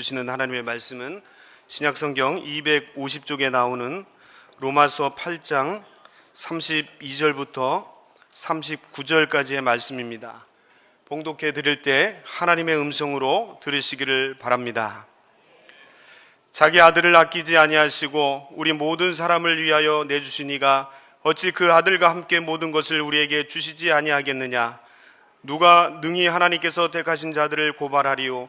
주시는 하나님의 말씀은 신약성경 250쪽에 나오는 로마서 8장 32절부터 39절까지의 말씀입니다. 봉독해 드릴 때 하나님의 음성으로 들으시기를 바랍니다. 자기 아들을 아끼지 아니하시고 우리 모든 사람을 위하여 내주시니가 어찌 그 아들과 함께 모든 것을 우리에게 주시지 아니하겠느냐 누가 능히 하나님께서 택하신 자들을 고발하리요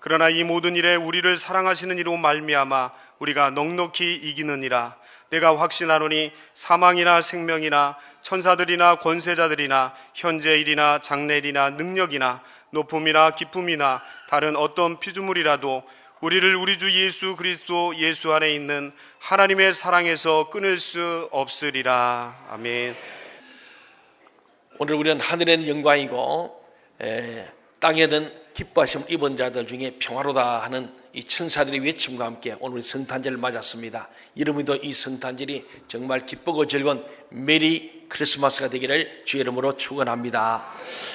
그러나 이 모든 일에 우리를 사랑하시는 이로 말미암아 우리가 넉넉히 이기느니라 내가 확신하노니 사망이나 생명이나 천사들이나 권세자들이나 현재 일이나 장래 일이나 능력이나 높음이나 기쁨이나 다른 어떤 피조물이라도 우리를 우리 주 예수 그리스도 예수 안에 있는 하나님의 사랑에서 끊을 수 없으리라 아멘. 오늘 우리는 하늘에는 영광이고 에, 땅에는 기뻐하심 입은 자들 중에 평화로다 하는 이 천사들의 외침과 함께 오늘 성탄절을 맞았습니다. 이름에도 이 성탄절이 정말 기쁘고 즐거운 메리 크리스마스가 되기를 주의 이름으로 축원합니다.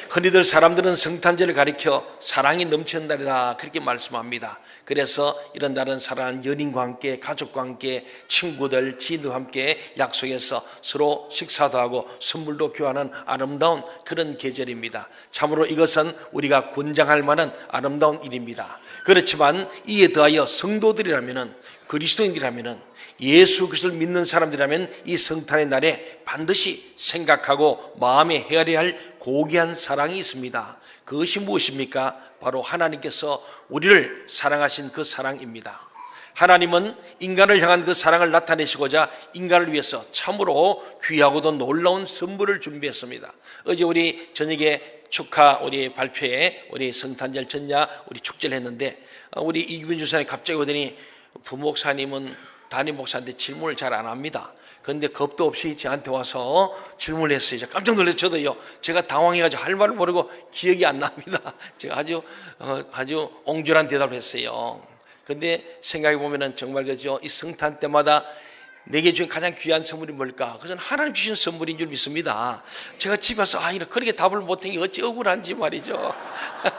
흔히들 사람들은 성탄절을 가리켜 사랑이 넘치는 날이다 그렇게 말씀합니다. 그래서 이런 날은 사랑하는 연인과 함께 가족과 함께 친구들 지인들과 함께 약속해서 서로 식사도 하고 선물도 교환하는 아름다운 그런 계절입니다. 참으로 이것은 우리가 권장할 만한 아름다운 일입니다. 그렇지만 이에 더하여 성도들이라면은 그리스도인이라면은 예수 그리스도를 믿는 사람들이라면 이 성탄의 날에 반드시 생각하고 마음에 헤아려야 할 고귀한 사랑이 있습니다. 그것이 무엇입니까? 바로 하나님께서 우리를 사랑하신 그 사랑입니다. 하나님은 인간을 향한 그 사랑을 나타내시고자 인간을 위해서 참으로 귀하고도 놀라운 선물을 준비했습니다. 어제 우리 저녁에 축하 우리 발표에 우리 성탄절 전야 우리 축제를 했는데 어, 우리 이규빈 주사님 갑자기 오더니 부목사님은 담임 목사한테 질문을 잘 안 합니다. 그런데 겁도 없이 저한테 와서 질문을 했어요. 제가 깜짝 놀랐어요. 저도요. 제가 당황해가지고 할 말을 모르고 기억이 안 납니다. 제가 아주 어, 아주 옹졸한 대답을 했어요. 근데 생각해 보면은 정말 그죠. 이 성탄 때마다 내게 준 가장 귀한 선물이 뭘까? 그것은 하나님 주신 선물인 줄 믿습니다. 제가 집에 와서, 아, 이거 그렇게 답을 못한 게 어찌 억울한지 말이죠.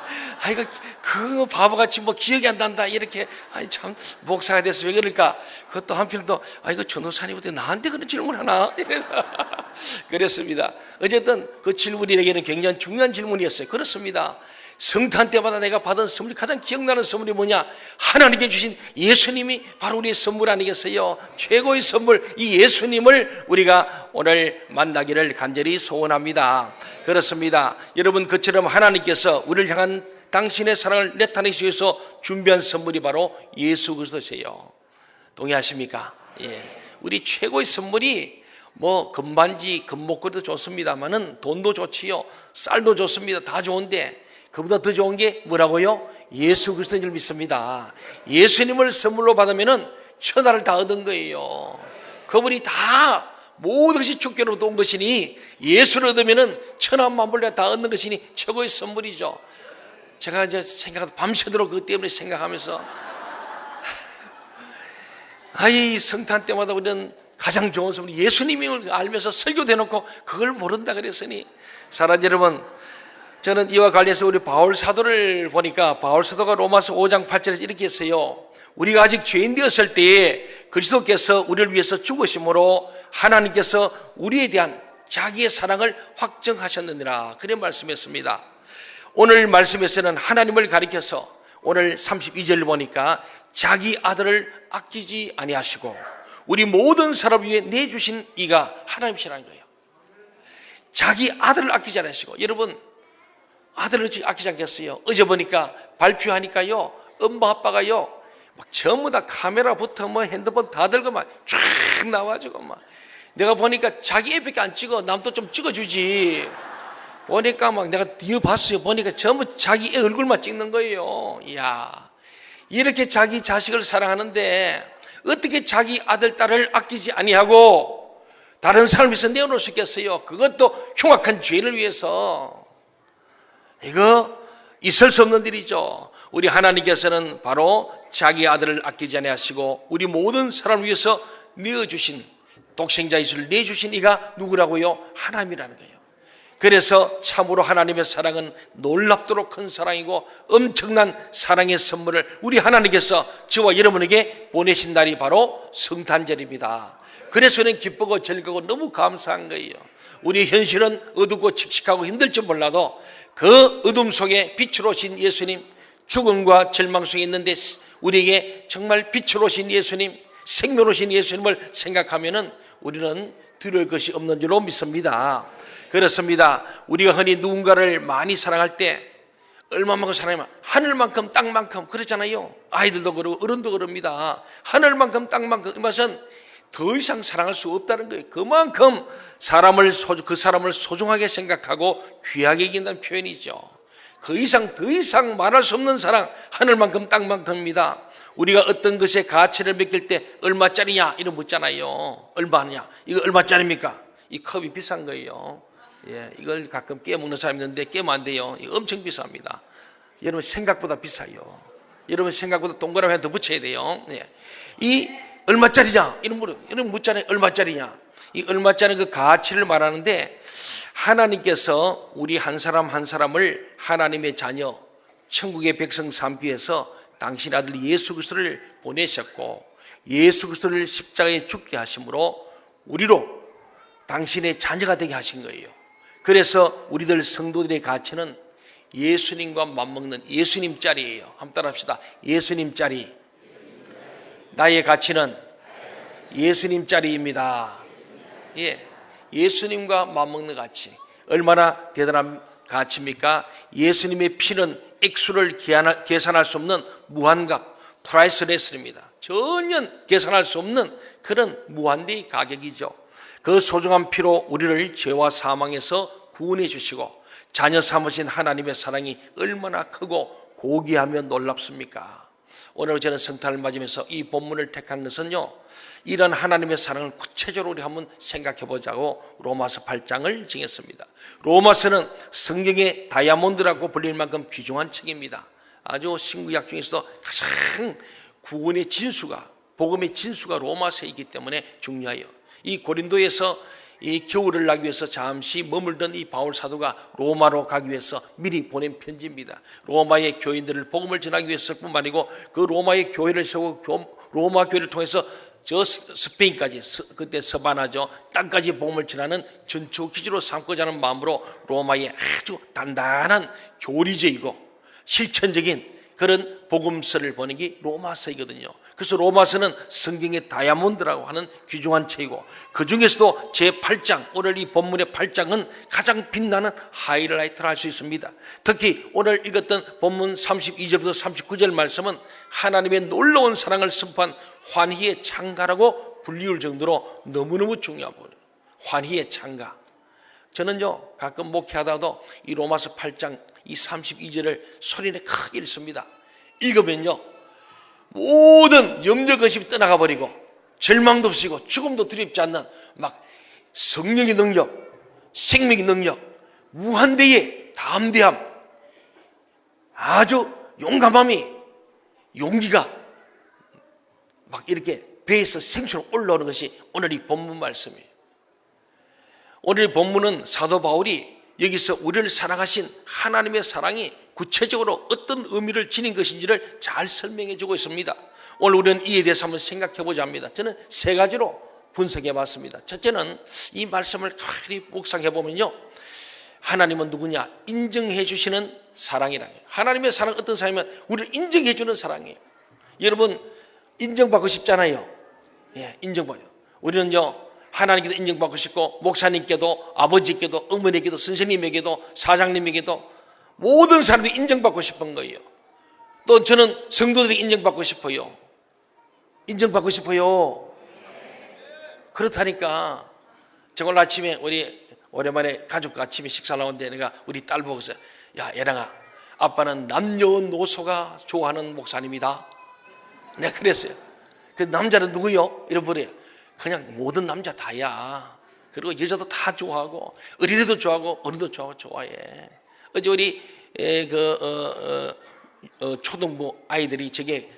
아, 이거, 그 바보같이 뭐 기억이 안 난다. 이렇게, 아니, 참, 목사가 돼서 왜 그럴까? 그것도 한편 또, 아, 이거 전도사님한테 나한테 그런 질문 하나? 그랬습니다. 어쨌든 그 질문이 내게는 굉장히 중요한 질문이었어요. 그렇습니다. 성탄 때마다 내가 받은 선물이 가장 기억나는 선물이 뭐냐? 하나님께 주신 예수님이 바로 우리의 선물 아니겠어요? 최고의 선물, 이 예수님을 우리가 오늘 만나기를 간절히 소원합니다. 그렇습니다. 여러분, 그처럼 하나님께서 우리를 향한 당신의 사랑을 나타내기 위해서 준비한 선물이 바로 예수 그리스도세요. 동의하십니까? 예. 우리 최고의 선물이 뭐 금반지, 금목걸이도 좋습니다만은 돈도 좋지요. 쌀도 좋습니다. 다 좋은데 그보다 더 좋은 게 뭐라고요? 예수 그리스도인 줄 믿습니다. 예수님을 선물로 받으면은 천하를 다 얻은 거예요. 그분이 다 모든 것이 축교로부터 온 것이니 예수를 얻으면은 천하 만물을 다 얻는 것이니 최고의 선물이죠. 제가 이제 생각 밤새도록 그것 때문에 생각하면서 아이 성탄 때마다 우리는 가장 좋은 선물 예수님을 알면서 설교도 해놓고 그걸 모른다 그랬으니 사랑 여러분 저는 이와 관련해서 우리 바울 사도를 보니까 바울 사도가 로마서 5장 8절에서 이렇게 했어요. 우리가 아직 죄인 되었을 때에 그리스도께서 우리를 위해서 죽으심으로 하나님께서 우리에 대한 자기의 사랑을 확정하셨느니라. 그런 말씀했습니다. 오늘 말씀에서는 하나님을 가리켜서 오늘 32절 보니까 자기 아들을 아끼지 아니하시고 우리 모든 사람 위해 내주신 이가 하나님이시라는 거예요. 자기 아들을 아끼지 않으시고 여러분 아들을 아끼지 않겠어요. 어제 보니까 발표하니까요. 엄마 아빠가요. 막 전부 다 카메라부터 뭐 핸드폰 다 들고 막 쫙 나와주고 막. 내가 보니까 자기 애밖에 안 찍어. 남도 좀 찍어주지. 보니까 막 내가 뒤에 봤어요. 보니까 전부 자기 애 얼굴만 찍는 거예요. 이야. 이렇게 자기 자식을 사랑하는데 어떻게 자기 아들 딸을 아끼지 아니하고 다른 사람을 위해서 내어놓을 수 있겠어요? 그것도 흉악한 죄를 위해서 이거 있을 수 없는 일이죠. 우리 하나님께서는 바로 자기 아들을 아끼지 아니하시고 우리 모든 사람을 위해서 내어주신 독생자 예수를 내주신 이가 누구라고요? 하나님이라는 거예요. 그래서 참으로 하나님의 사랑은 놀랍도록 큰 사랑이고 엄청난 사랑의 선물을 우리 하나님께서 저와 여러분에게 보내신 날이 바로 성탄절입니다. 그래서 저는 기쁘고 즐거고 너무 감사한 거예요. 우리 현실은 어둡고 칙칙하고 힘들지 몰라도 그 어둠 속에 빛으로 오신 예수님, 죽음과 절망 속에 있는데 우리에게 정말 빛으로 오신 예수님, 생명으로 오신 예수님을 생각하면은 우리는 두려울 것이 없는 줄로 믿습니다. 그렇습니다. 우리가 흔히 누군가를 많이 사랑할 때 얼마만큼 사랑하면 하늘만큼 땅만큼 그렇잖아요. 아이들도 그러고 어른도 그럽니다. 하늘만큼 땅만큼 이 말은 더 이상 사랑할 수 없다는 거예요. 그만큼 사람을 소, 그 사람을 소중하게 생각하고 귀하게 여긴다는 표현이죠. 그 이상 더 이상 말할 수 없는 사랑 하늘만큼 땅만큼입니다. 우리가 어떤 것의 가치를 맡길 때 얼마짜리냐 이런 묻잖아요. 얼마냐? 이거 얼마짜리입니까? 이 컵이 비싼 거예요. 예, 이걸 가끔 깨 먹는 사람이 있는데 깨면 안 돼요. 엄청 비쌉니다. 여러분 생각보다 비싸요. 여러분 생각보다 동그라미 하나 더 붙여야 돼요. 예. 이 얼마짜리냐? 이런 물어. 이런 묻잖아요. 얼마짜리냐? 이 얼마짜리 그 가치를 말하는데 하나님께서 우리 한 사람 한 사람을 하나님의 자녀, 천국의 백성 삼기 위해서 당신 아들 예수 그리스도를 보내셨고 예수 그리스도를 십자가에 죽게 하심으로 우리로 당신의 자녀가 되게 하신 거예요. 그래서 우리들 성도들의 가치는 예수님과 맞먹는 예수님 짤이에요. 한번 따라합시다. 예수님 짤이. 나의 가치는 예수님 짤이입니다. 예. 예수님과 맞먹는 가치. 얼마나 대단한 가치입니까? 예수님의 피는 액수를 계산할 수 없는 무한각, 프라이스레스입니다. 전혀 계산할 수 없는 그런 무한대의 가격이죠. 그 소중한 피로 우리를 죄와 사망에서 구원해 주시고 자녀 삼으신 하나님의 사랑이 얼마나 크고 고귀하며 놀랍습니까? 오늘 저는 성탄을 맞으면서 이 본문을 택한 것은요. 이런 하나님의 사랑을 구체적으로 우리 한번 생각해 보자고 로마서 8장을 정했습니다. 로마서는 성경의 다이아몬드라고 불릴 만큼 귀중한 책입니다. 아주 신구약 중에서 가장 구원의 진수가 복음의 진수가 로마서이기 때문에 중요해요. 이 고린도에서 이 겨울을 나기 위해서 잠시 머물던 이 바울 사도가 로마로 가기 위해서 미리 보낸 편지입니다. 로마의 교인들을 복음을 전하기 위해서 뿐만 아니고 그 로마의 교회를 세우고 로마 교회를 통해서 저 스페인까지 그때 서바나죠 땅까지 복음을 전하는 전초 기지로 삼고자 하는 마음으로 로마의 아주 단단한 교리적이고 실천적인 그런 복음서를 보는 게 로마서이거든요. 그래서 로마서는 성경의 다이아몬드라고 하는 귀중한 책이고 그 중에서도 제 8장 오늘 이 본문의 8장은 가장 빛나는 하이라이트를 할 수 있습니다. 특히 오늘 읽었던 본문 32절부터 39절 말씀은 하나님의 놀라운 사랑을 선포한 환희의 창가라고 불리울 정도로 너무너무 부분이에요. 환희의 창가. 저는요 가끔 목회하다도 이 로마서 8장 이 32절을 소리내 크게 읽습니다. 읽으면요 모든 염려 근심이 떠나가 버리고 절망도 없이고 죽음도 두렵지 않는 막 성령의 능력, 생명의 능력, 무한대의 담대함, 아주 용감함이 용기가 막 이렇게 배에서 생수로 올라오는 것이 오늘 이 본문 말씀이에요. 오늘 본문은 사도 바울이 여기서 우리를 사랑하신 하나님의 사랑이 구체적으로 어떤 의미를 지닌 것인지를 잘 설명해 주고 있습니다. 오늘 우리는 이에 대해서 한번 생각해 보자 합니다. 저는 세 가지로 분석해 봤습니다. 첫째는 이 말씀을 가리 묵상해 보면요. 하나님은 누구냐? 인정해 주시는 사랑이라. 하나님의 사랑 어떤 사랑이면 우리를 인정해 주는 사랑이에요. 여러분 인정받고 싶잖아요. 예, 인정받아요. 우리는요. 하나님께도 인정받고 싶고 목사님께도 아버지께도 어머니께도 선생님에게도 사장님에게도 모든 사람들이 인정받고 싶은 거예요. 또 저는 성도들이 인정받고 싶어요. 인정받고 싶어요. 그렇다니까 저걸 아침에 우리 오랜만에 가족과 아침에 식사 나오는데 내가 우리 딸 보고서 야 예랑아 아빠는 남녀노소가 좋아하는 목사님이다. 내가 그랬어요. 그 남자는 누구요? 이러버려. 그냥 모든 남자 다야. 그리고 여자도 다 좋아하고 어린이도 좋아하고 어른도 좋아하고 좋아해. 어제 우리 에, 그 어, 어, 어, 초등부 아이들이 저게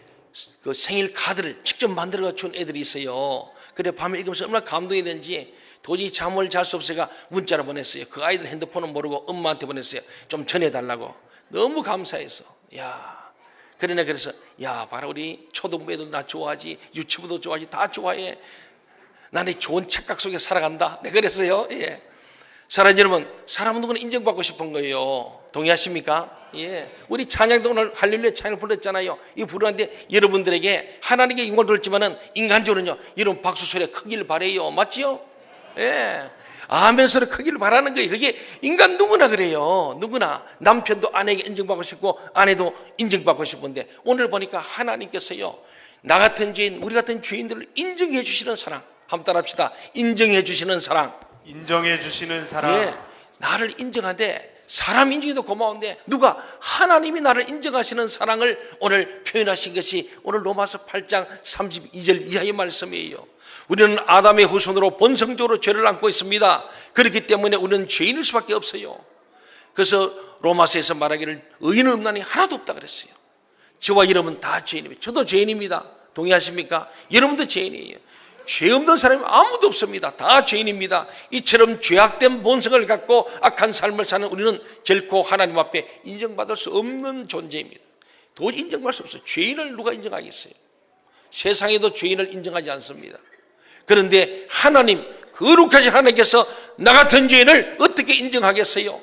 그 생일 카드를 직접 만들어 준 애들이 있어요. 그래 밤에 읽으면서 얼마나 감동이 되는지 도저히 잠을 잘 수 없어가 문자를 보냈어요. 그 아이들 핸드폰은 모르고 엄마한테 보냈어요. 좀 전해달라고. 너무 감사해서. 야, 그러네 그래서 야 봐라 우리 초등부 애들 나 좋아하지 유치부도 좋아하지 다 좋아해. 나는 좋은 착각 속에 살아간다. 네 그랬어요. 예. 사랑하는 여러분, 사람은 누구나 인정받고 싶은 거예요. 동의하십니까? 예. 우리 찬양도 오늘 할렐루야 찬양을 불렀잖아요. 이 부르는데 여러분들에게 하나님께 영광을 돌지만은 인간적으로는요, 여러분 박수 소리가 크기를 바래요. 맞지요? 예. 아멘 소리 크기를 바라는 거예요. 그게 인간 누구나 그래요. 누구나. 남편도 아내에게 인정받고 싶고, 아내도 인정받고 싶은데, 오늘 보니까 하나님께서요, 나 같은 죄인, 우리 같은 죄인들을 인정해 주시는 사랑. 한번 따라합시다. 인정해 주시는 사랑. 인정해 주시는 사람 예, 나를 인정하되 사람 인정해도 고마운데 누가 하나님이 나를 인정하시는 사랑을 오늘 표현하신 것이 오늘 로마서 8장 32절 이하의 말씀이에요. 우리는 아담의 후손으로 본성적으로 죄를 안고 있습니다. 그렇기 때문에 우리는 죄인일 수밖에 없어요. 그래서 로마서에서 말하기를 의인은 없나니 하나도 없다 그랬어요. 저와 여러분 다 죄인입니다. 저도 죄인입니다. 동의하십니까? 여러분도 죄인이에요. 죄 없는 사람이 아무도 없습니다. 다 죄인입니다. 이처럼 죄악된 본성을 갖고 악한 삶을 사는 우리는 결코 하나님 앞에 인정받을 수 없는 존재입니다. 도저히 인정받을 수 없어요. 죄인을 누가 인정하겠어요? 세상에도 죄인을 인정하지 않습니다. 그런데 하나님, 거룩하신 하나님께서 나 같은 죄인을 어떻게 인정하겠어요?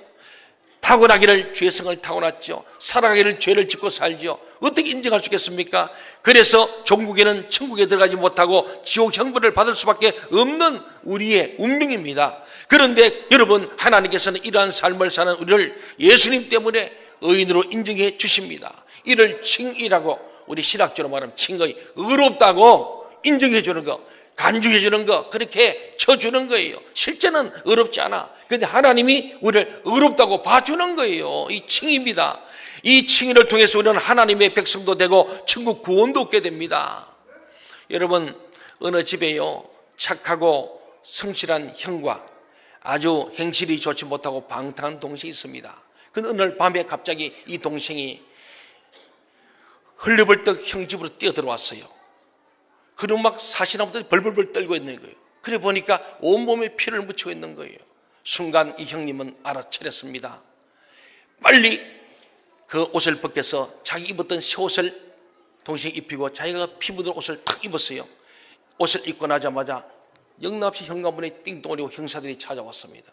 타고나기를 죄성을 타고났죠. 살아가기를 죄를 짓고 살죠. 어떻게 인정할 수 있겠습니까? 그래서 종국에는 천국에 들어가지 못하고 지옥 형벌을 받을 수밖에 없는 우리의 운명입니다. 그런데 여러분 하나님께서는 이러한 삶을 사는 우리를 예수님 때문에 의인으로 인정해 주십니다. 이를 칭이라고 우리 신학적으로 말하면 칭의 의롭다고 인정해 주는 거. 간주해 주는 거 그렇게 쳐 주는 거예요. 실제는 어렵지 않아. 근데 하나님이 우리를 의롭다고 봐 주는 거예요. 이 칭입니다. 이 칭의를 통해서 우리는 하나님의 백성도 되고 천국 구원도 얻게 됩니다. 여러분 어느 집에요 착하고 성실한 형과 아주 행실이 좋지 못하고 방탕한 동생이 있습니다. 근데 날 밤에 갑자기 이 동생이 흘려벌떡 형 집으로 뛰어들어왔어요. 그리고 막 사시나무들이 벌벌벌 떨고 있는 거예요. 그래 보니까 온몸에 피를 묻히고 있는 거예요. 순간 이 형님은 알아차렸습니다. 빨리 그 옷을 벗겨서 자기 입었던 새 옷을 동시에 입히고 자기가 피 묻은 옷을 탁 입었어요. 옷을 입고 나자마자 영납시 현관문에 띵동거리고 형사들이 찾아왔습니다.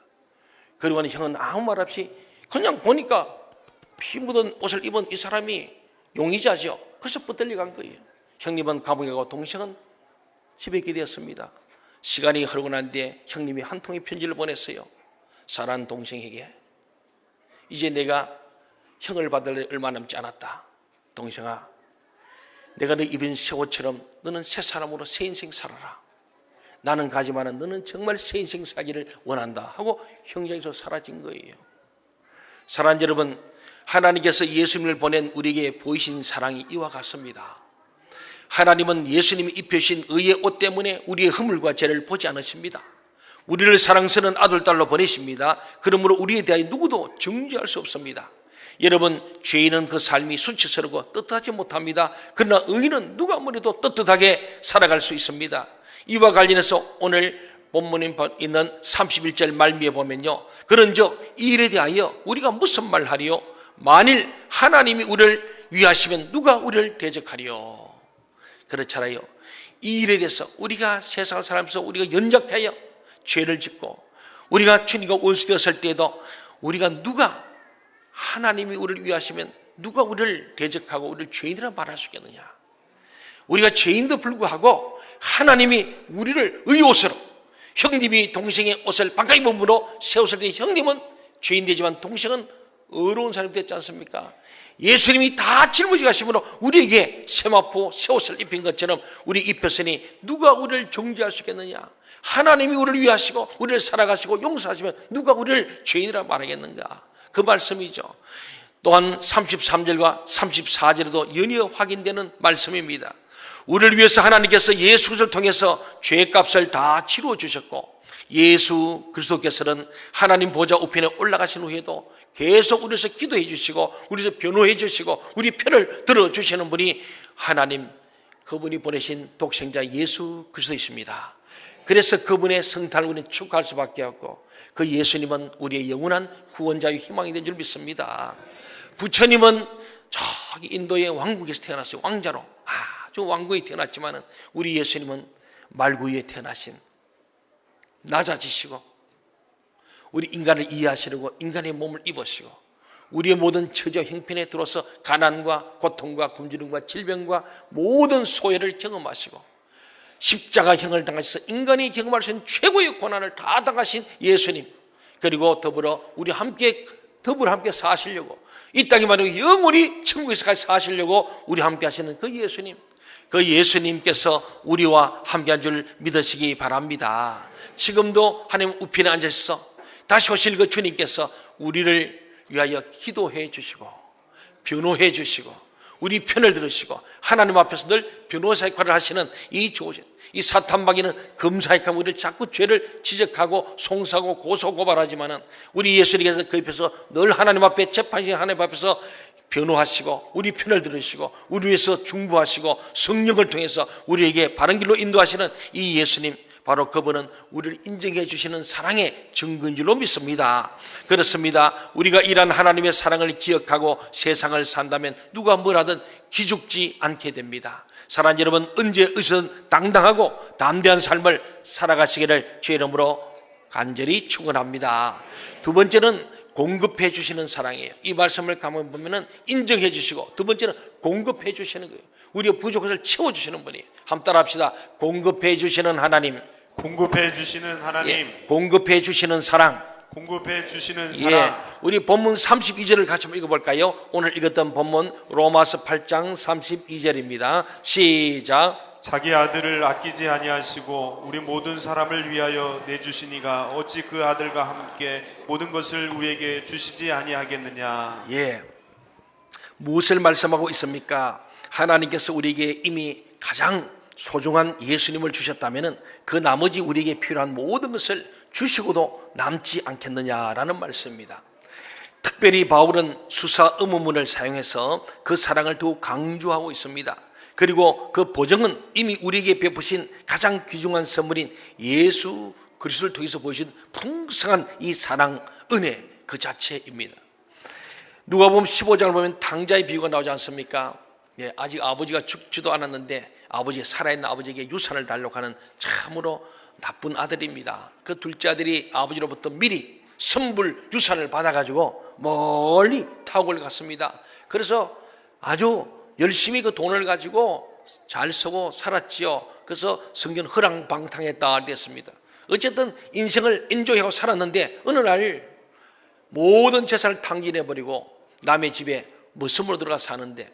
그리고 형은 아무 말 없이 그냥 보니까 피 묻은 옷을 입은 이 사람이 용의자죠. 그래서 붙들려 간 거예요. 형님은 감옥에 가고 동생은 집에 있게 되었습니다. 시간이 흐르고 난 뒤에 형님이 한 통의 편지를 보냈어요. 사랑하는 동생에게 이제 내가 형을 받을 일 얼마 남지 않았다. 동생아, 내가 너 입은 새 옷처럼 너는 새 사람으로 새 인생 살아라. 나는 가지만은 너는 정말 새 인생 살기를 원한다. 하고 형제에서 사라진 거예요. 사랑하는 여러분, 하나님께서 예수님을 보낸 우리에게 보이신 사랑이 이와 같습니다. 하나님은 예수님이 입혀신 의의 옷 때문에 우리의 허물과 죄를 보지 않으십니다. 우리를 사랑스러운 아들, 딸로 보내십니다. 그러므로 우리에 대하여 누구도 정죄할 수 없습니다. 여러분, 죄인은 그 삶이 수치스럽고 떳떳하지 못합니다. 그러나 의인은 누가 아무래도 떳떳하게 살아갈 수 있습니다. 이와 관련해서 오늘 본문에 있는 31절 말미에 보면요. 그런 즉 이 일에 대하여 우리가 무슨 말 하리요? 만일 하나님이 우리를 위하시면 누가 우리를 대적하리요? 그렇잖아요. 이 일에 대해서 우리가 세상을 살면서 우리가 연작하여 죄를 짓고 우리가 주님과 원수되었을 때에도 우리가 누가 하나님이 우리를 위하시면 누가 우리를 대적하고 우리를 죄인이라 말할 수 있겠느냐? 우리가 죄인도 불구하고 하나님이 우리를 의옷으로 형님이 동생의 옷을 입음으로 새 옷을 때 형님은 죄인 되지만 동생은 의로운 사람이 됐지 않습니까? 예수님이 다 짊어지 가심으로 우리에게 세마포 새 옷을 입힌 것처럼 우리 입혔으니 누가 우리를 정죄할 수 있겠느냐? 하나님이 우리를 위하시고 우리를 살아가시고 용서하시면 누가 우리를 죄인이라 말하겠는가? 그 말씀이죠. 또한 33절과 34절에도 연이어 확인되는 말씀입니다. 우리를 위해서 하나님께서 예수 그리스도를 통해서 죄값을 다 치루어 주셨고 예수 그리스도께서는 하나님 보좌 우편에 올라가신 후에도 계속 우리에서 기도해 주시고 우리에서 변호해 주시고 우리 편을 들어 주시는 분이 하나님 그분이 보내신 독생자 예수 그리스도이십니다. 그래서 그분의 성탄을 우리는 축하할 수밖에 없고 그 예수님은 우리의 영원한 구원자의 희망이 된 줄 믿습니다. 부처님은 저기 인도의 왕국에서 태어났어요. 왕자로 아주 왕국에 태어났지만은 우리 예수님은 말구유에 태어나신 낮아지시고 우리 인간을 이해하시려고 인간의 몸을 입으시고 우리의 모든 처저 형편에 들어서 가난과 고통과 굶주림과 질병과 모든 소외를 경험하시고 십자가형을 당하셔서 인간이 경험할 수 있는 최고의 고난을 다 당하신 예수님 그리고 더불어 우리 함께 더불어 함께 사시려고 이 땅에 말하고 영원히 천국에서까지 사시려고 우리 함께 하시는 그 예수님 그 예수님께서 우리와 함께 한 줄 믿으시기 바랍니다. 지금도 하나님 우편에 앉으셔서 다시 오실 그 주님께서 우리를 위하여 기도해 주시고 변호해 주시고 우리 편을 들으시고 하나님 앞에서 늘 변호사 역할을 하시는 이 좋으신 이 사탄마귀는 검사 역할 우리를 자꾸 죄를 지적하고 송사하고 고소 고발하지만은 우리 예수님께서 그 옆에서 늘 하나님 앞에 재판신 하나님 앞에서 변호하시고 우리 편을 들으시고 우리 위해서 중보하시고 성령을 통해서 우리에게 바른 길로 인도하시는 이 예수님 바로 그분은 우리를 인정해 주시는 사랑의 증거인 줄로 믿습니다. 그렇습니다. 우리가 이런 하나님의 사랑을 기억하고 세상을 산다면 누가 뭐라든 기죽지 않게 됩니다. 사랑 여러분 언제 의선 당당하고 담대한 삶을 살아가시기를 주의 이름으로 간절히 축원합니다. 두 번째는 공급해 주시는 사랑이에요. 이 말씀을 가만 보면은 인정해 주시고 두 번째는 공급해 주시는 거예요. 우리의 부족한 것을 채워 주시는 분이 함 따라합시다. 공급해 주시는 하나님, 공급해 주시는 하나님, 예, 공급해 주시는 사랑. 공급해 주시는 예, 사랑. 우리 본문 32절을 같이 한번 읽어볼까요? 오늘 읽었던 본문 로마서 8장 32절입니다. 시작. 자기 아들을 아끼지 아니하시고 우리 모든 사람을 위하여 내주시니가 어찌 그 아들과 함께 모든 것을 우리에게 주시지 아니하겠느냐. 예. 무엇을 말씀하고 있습니까? 하나님께서 우리에게 이미 가장 소중한 예수님을 주셨다면 그 나머지 우리에게 필요한 모든 것을 주시고도 남지 않겠느냐라는 말씀입니다. 특별히 바울은 수사 의문문을 사용해서 그 사랑을 더욱 강조하고 있습니다. 그리고 그 보정은 이미 우리에게 베푸신 가장 귀중한 선물인 예수 그리스도를 통해서 보여준 풍성한 이 사랑 은혜 그 자체입니다. 누가 보면 15장을 보면 당자의 비유가 나오지 않습니까? 예, 아직 아버지가 죽지도 않았는데 아버지 살아있는 아버지에게 유산을 달라고 하는 참으로 나쁜 아들입니다. 그 둘째 아들이 아버지로부터 미리 선불 유산을 받아가지고 멀리 타국을 갔습니다. 그래서 아주 열심히 그 돈을 가지고 잘 쓰고 살았지요. 그래서 성경 허랑방탕했다 됐습니다. 어쨌든 인생을 인조하고 살았는데 어느 날 모든 재산을 탕진해 버리고 남의 집에 머슴으로 들어가 사는데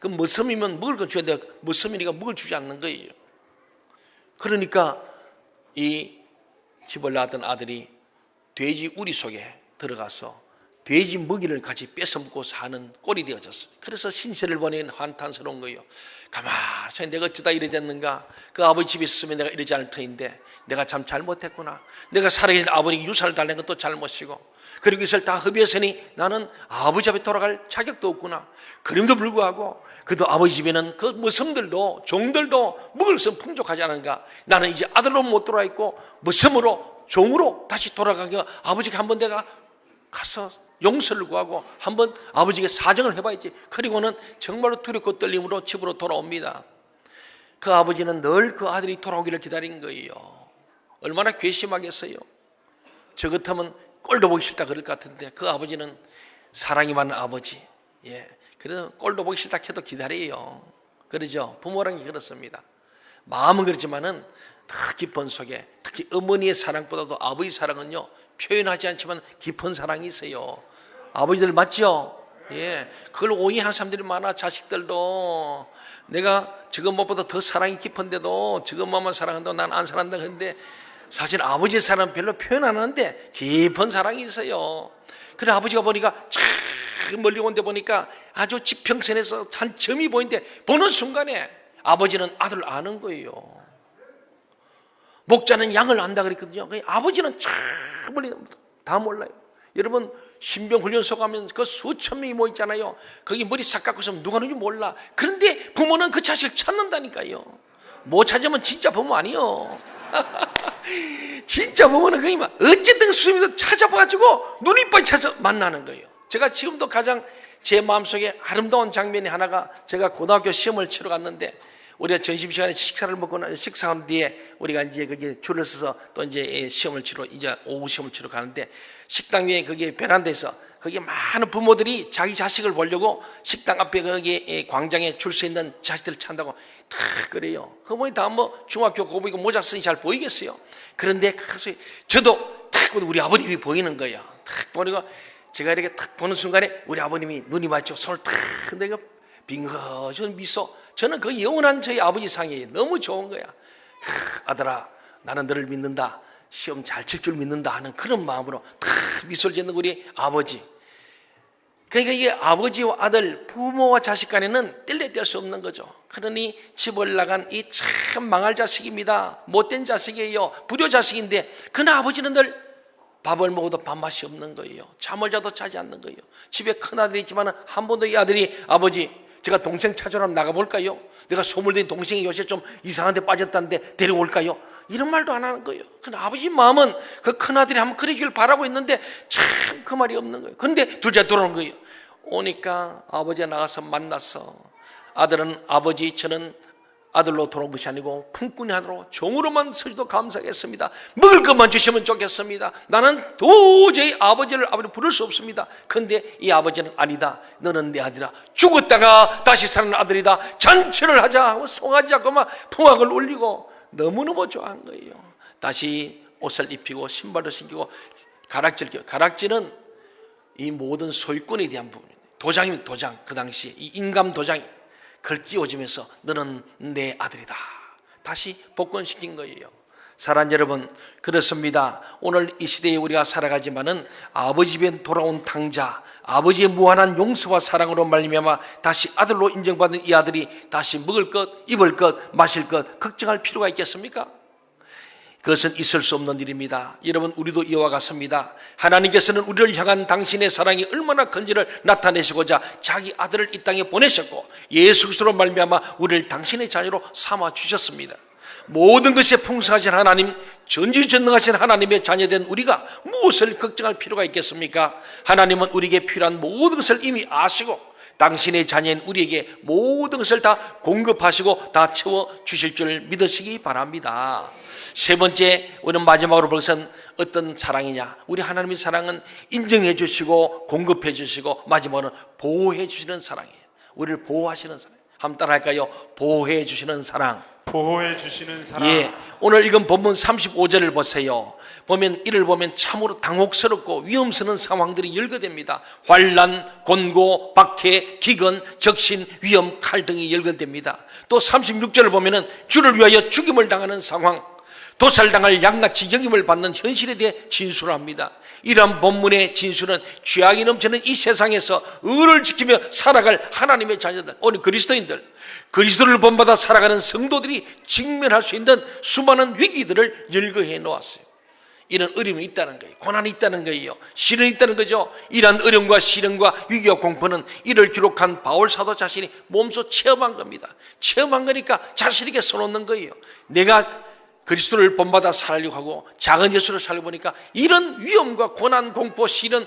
그 머슴이면 먹을 거 줘야 돼. 머슴이니까 먹을 주지 않는 거예요. 그러니까 이 집을 낳았던 아들이 돼지 우리 속에 들어가서 돼지 먹이를 같이 뺏어 먹고 사는 꼴이 되어졌어요. 그래서 신세를 보낸 한탄스러운 거예요. 가만히 내가 어쩌다 이래 됐는가? 그 아버지 집에 있으면 내가 이러지 않을 터인데 내가 참 잘못했구나. 내가 살아계신 아버지에게 유산을 달라는 것도 잘못이고 그리고 이것을 다 허비했으니 나는 아버지 앞에 돌아갈 자격도 없구나. 그럼도 불구하고 그도 아버지 집에는 그 머슴들도 종들도 먹을 수 풍족하지 않은가. 나는 이제 아들로 못 돌아 있고 머슴으로 종으로 다시 돌아가게 아버지가 한 번 내가 가서 용서를 구하고 한번 아버지에게 사정을 해봐야지. 그리고는 정말로 두렵고 떨림으로 집으로 돌아옵니다. 그 아버지는 늘 그 아들이 돌아오기를 기다린 거예요. 얼마나 괘씸하겠어요. 저 같으면 꼴도 보기 싫다 그럴 것 같은데 그 아버지는 사랑이 많은 아버지. 예. 그래서 꼴도 보기 싫다 해도 기다려요. 그러죠. 부모랑이 그렇습니다. 마음은 그렇지만은 더 깊은 속에 특히 어머니의 사랑보다도 아버지 사랑은요 표현하지 않지만 깊은 사랑이 있어요. 아버지들 맞죠? 예, 그걸 오해하는 사람들이 많아. 자식들도 내가 저것보다 더 사랑이 깊은데도 저것만 사랑한다고 난 안 사랑한다 그런데 사실 아버지의 사랑 별로 표현 안 하는데 깊은 사랑이 있어요. 그래 아버지가 보니까 참 멀리 온데 보니까 아주 지평선에서 한 점이 보이는데 보는 순간에 아버지는 아들을 아는 거예요. 목자는 양을 안다 그랬거든요. 그 아버지는 충분히 다 몰라요. 여러분 신병 훈련소 가면 그 수천 명이 모여 있잖아요. 거기 머리 싹 깎고 있으면 누가 누군지 몰라. 그런데 부모는 그 자식을 찾는다니까요. 못 찾으면 진짜 부모 아니요. 진짜 부모는 막 어쨌든 수임에서 찾아봐가지고 눈이빨 찾아 만나는 거예요. 제가 지금도 가장 제 마음속에 아름다운 장면이 하나가 제가 고등학교 시험을 치러 갔는데 우리가 점심 시간에 식사를 먹고 나 식사한 뒤에 우리가 이제 거기 줄을 서서 또 이제 시험을 치러 이제 오후 시험을 치러 가는데 식당 위에 거기 베란다에서 거기 많은 부모들이 자기 자식을 보려고 식당 앞에 거기 광장에 줄 서 있는 자식들을 찾는다고 다 그래요. 그분이 다뭐 중학교 고비고 모자 쓰니 잘 보이겠어요. 그런데 가서 저도 탁 우리 아버님이 보이는 거예요. 탁 보니까 제가 이렇게 탁 보는 순간에 우리 아버님이 눈이 맞죠. 손을 탁 내가 빙거전 미소. 저는 그 영원한 저희 아버지 상이 너무 좋은 거야. 크, 아들아, 나는 너를 믿는다. 시험 잘 칠 줄 믿는다 하는 그런 마음으로 탁 미소를 짓는 우리 아버지. 그러니까 이게 아버지와 아들, 부모와 자식 간에는 뗄래 뗄 수 없는 거죠. 그러니 집을 나간 이 참 망할 자식입니다. 못된 자식이에요. 불효 자식인데 그나 아버지는 늘 밥을 먹어도 밥맛이 없는 거예요. 잠을 자도 자지 않는 거예요. 집에 큰 아들이 있지만 한 번도 이 아들이 아버지 제가 동생 찾으러 나가볼까요? 내가 소문된 동생이 요새 좀 이상한 데 빠졌다는데 데려올까요? 이런 말도 안 하는 거예요. 근데 아버지 마음은 그 큰아들이 한번 그러길 바라고 있는데 참 그 말이 없는 거예요. 근데 둘째 들어오는 거예요. 오니까 아버지가 나가서 만났어. 아들은 아버지 저는 아들로 돌아온 것이 아니고 품꾼이 하나로 종으로만 서지도 감사하겠습니다. 먹을 것만 주시면 좋겠습니다. 나는 도저히 아버지를 아버지 부를 수 없습니다. 근데 이 아버지는 아니다. 너는 내 아들이다. 죽었다가 다시 사는 아들이다. 잔치를 하자 하고 송아지 잡고 막 풍악을 울리고 너무너무 좋아한 거예요. 다시 옷을 입히고 신발도 신기고 가락지를 끼워. 가락지는 이 모든 소유권에 대한 부분입니다. 도장이면 도장. 그 당시 이 인감 도장이 그 걸 끼워주면서 너는 내 아들이다. 다시 복권시킨 거예요. 사랑 여러분, 그렇습니다. 오늘 이 시대에 우리가 살아가지만은 아버지 집에 돌아온 탕자, 아버지의 무한한 용서와 사랑으로 말미암아 다시 아들로 인정받은 이 아들이 다시 먹을 것, 입을 것, 마실 것 걱정할 필요가 있겠습니까? 그것은 있을 수 없는 일입니다. 여러분, 우리도 이와 같습니다. 하나님께서는 우리를 향한 당신의 사랑이 얼마나 큰지를 나타내시고자 자기 아들을 이 땅에 보내셨고 예수 그리스도로 말미암아 우리를 당신의 자녀로 삼아 주셨습니다. 모든 것에 풍성하신 하나님, 전지전능하신 하나님의 자녀된 우리가 무엇을 걱정할 필요가 있겠습니까? 하나님은 우리에게 필요한 모든 것을 이미 아시고 당신의 자녀인 우리에게 모든 것을 다 공급하시고 다 채워 주실 줄 믿으시기 바랍니다. 세 번째, 우리는 마지막으로 볼 것은 어떤 사랑이냐? 우리 하나님의 사랑은 인정해 주시고 공급해 주시고 마지막으로 보호해 주시는 사랑이에요. 우리를 보호하시는 사랑. 한번 따라 할까요? 보호해 주시는 사랑. 보호해 주시는 사랑. 예. 오늘 읽은 본문 35절을 보세요. 보면 이를 보면 참으로 당혹스럽고 위험스러운 상황들이 열거됩니다. 환란, 곤고, 박해, 기근, 적신, 위험, 칼 등이 열거됩니다. 또 36절을 보면은 주를 위하여 죽임을 당하는 상황, 도살당할 양같이 영임을 받는 현실에 대해 진술을 합니다. 이러한 본문의 진술은 죄악이 넘치는 이 세상에서 의를 지키며 살아갈 하나님의 자녀들, 오늘 그리스도인들, 그리스도를 본받아 살아가는 성도들이 직면할 수 있는 수많은 위기들을 열거해 놓았어요. 이런 어려움이 있다는 거예요. 고난이 있다는 거예요. 시련이 있다는 거죠. 이러한 어려움과 시련과 위기와 공포는 이를 기록한 바울 사도 자신이 몸소 체험한 겁니다. 체험한 거니까 자신에게 써놓는 거예요. 내가 그리스도를 본받아 살려고 하고 작은 예수를 살려 보니까 이런 위험과 고난, 공포, 시련,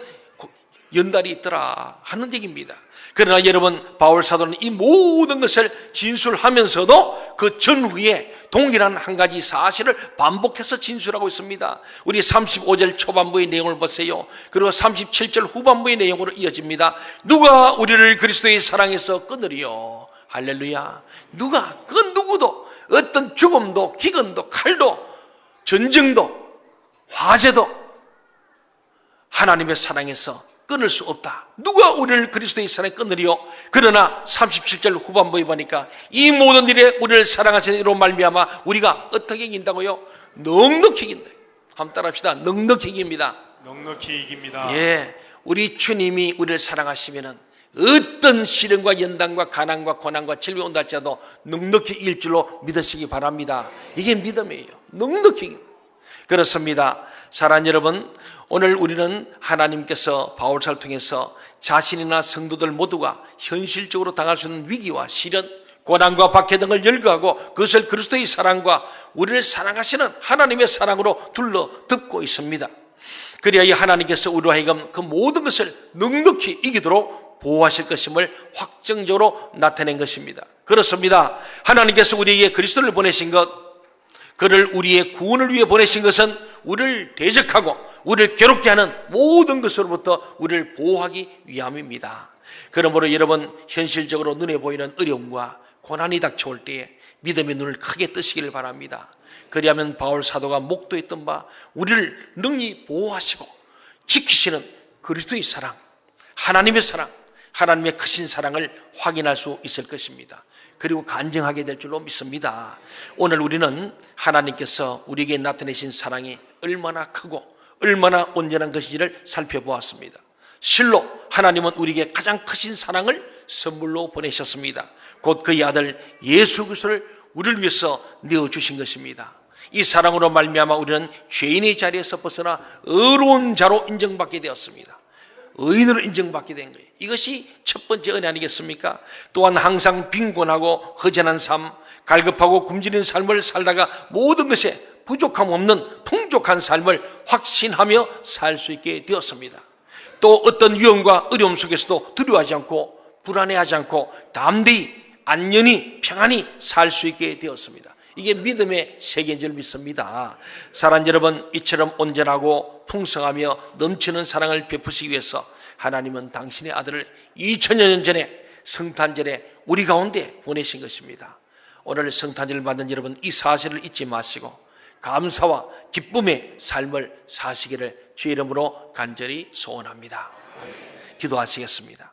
연달이 있더라 하는 얘기입니다. 그러나 여러분 바울 사도는 이 모든 것을 진술하면서도 그 전후에 동일한 한 가지 사실을 반복해서 진술하고 있습니다. 우리 35절 초반부의 내용을 보세요. 그리고 37절 후반부의 내용으로 이어집니다. 누가 우리를 그리스도의 사랑에서 끊으리요? 할렐루야. 누가 그 누구도 어떤 죽음도 기근도 칼도 전쟁도 화재도 하나님의 사랑에서 끊을 수 없다. 누가 우리를 그리스도의 사랑에 끊으리요? 그러나 37절 후반부에 보니까 이 모든 일에 우리를 사랑하시는 이로 말미암아 우리가 어떻게 이긴다고요? 넉넉히 이긴다. 한번 따라합시다. 넉넉히 이깁니다. 넉넉히 이깁니다. 예, 우리 주님이 우리를 사랑하시면은 어떤 시련과 연단과 가난과 고난과 질병이 온다 할지라도 넉넉히 이길 줄로 믿으시기 바랍니다. 이게 믿음이에요. 넉넉히. 그렇습니다. 사랑 여러분, 오늘 우리는 하나님께서 바울사를 통해서 자신이나 성도들 모두가 현실적으로 당할 수 있는 위기와 시련, 고난과 박해 등을 열거하고 그것을 그리스도의 사랑과 우리를 사랑하시는 하나님의 사랑으로 둘러 덮고 있습니다. 이 하나님께서 우리로 하여금 그 모든 것을 넉넉히 이기도록 보호하실 것임을 확정적으로 나타낸 것입니다. 그렇습니다. 하나님께서 우리에게 그리스도를 보내신 것, 그를 우리의 구원을 위해 보내신 것은 우리를 대적하고 우리를 괴롭게 하는 모든 것으로부터 우리를 보호하기 위함입니다. 그러므로 여러분 현실적으로 눈에 보이는 어려움과 고난이 닥쳐올 때에 믿음의 눈을 크게 뜨시기를 바랍니다. 그리하면 바울 사도가 목도했던 바 우리를 능히 보호하시고 지키시는 그리스도의 사랑, 하나님의 사랑, 하나님의 크신 사랑을 확인할 수 있을 것입니다. 그리고 간증하게 될 줄로 믿습니다. 오늘 우리는 하나님께서 우리에게 나타내신 사랑이 얼마나 크고 얼마나 온전한 것인지를 살펴보았습니다. 실로 하나님은 우리에게 가장 크신 사랑을 선물로 보내셨습니다. 곧 그의 아들 예수 그리스도를 우리를 위해서 내어 주신 것입니다. 이 사랑으로 말미암아 우리는 죄인의 자리에서 벗어나 의로운 자로 인정받게 되었습니다. 의인으로 인정받게 된 거예요. 이것이 첫 번째 은혜 아니겠습니까? 또한 항상 빈곤하고 허전한 삶, 갈급하고 굶주린 삶을 살다가 모든 것에 부족함 없는 풍족한 삶을 확신하며 살 수 있게 되었습니다. 또 어떤 위험과 어려움 속에서도 두려워하지 않고 불안해하지 않고 담대히 안전히 평안히 살 수 있게 되었습니다. 이게 믿음의 세계인 줄 믿습니다. 사랑 여러분, 이처럼 온전하고 풍성하며 넘치는 사랑을 베푸시기 위해서 하나님은 당신의 아들을 2000여 년 전에 성탄절에 우리 가운데 보내신 것입니다. 오늘 성탄절을 받는 여러분 이 사실을 잊지 마시고 감사와 기쁨의 삶을 사시기를 주의 이름으로 간절히 소원합니다. 기도하시겠습니다.